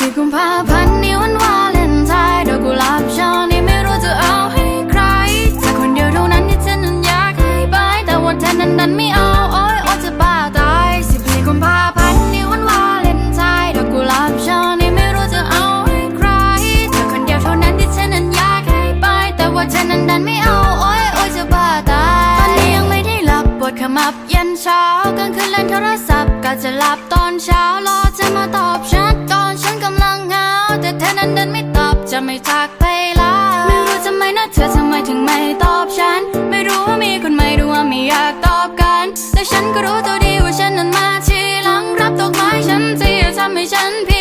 14กุมภาพันธ์นี้วันวาเลนไทน์ดอกกุหลาบช่อนี้ไม่รู้จะเอาให้ใครแต่คนเดียวเท่านั้นที่ฉันนั้นอยากให้ไปแต่ว่าเธอนั้นดันไม่เอาโอ้ยโอ้ยจะบ้าตาย14กุมภาพันธ์นี้วันวาเลนไทน์ดอกกุหลาบช่อนี้ไม่รู้จะเอาให้ใครเธอคนเดียวเท่านั้นที่ฉันนั้นอยากให้ไปแต่ว่าเธอนั้นดันไม่เอาโอ้ยโอ้ยจะบ้าตายตอนนี้ยังไม่ได้หลับปวดขมับยันเช้ากลางคืนเล่นโทรศัพท์ก็จะหลับตอนเช้ารอ ไม่จะไม่ทักไปแล้ว ไม่รู้ทำไมนะเธอทำไมถึงไม่ตอบฉัน ไม่รู้ว่ามีคนใหม่หรือว่าไม่อยากตอบกัน แต่ฉันก็รู้ตัวดีว่าฉันนั้นมาทีหลังรับดอกไม้ฉันที่ทำให้ฉันผิ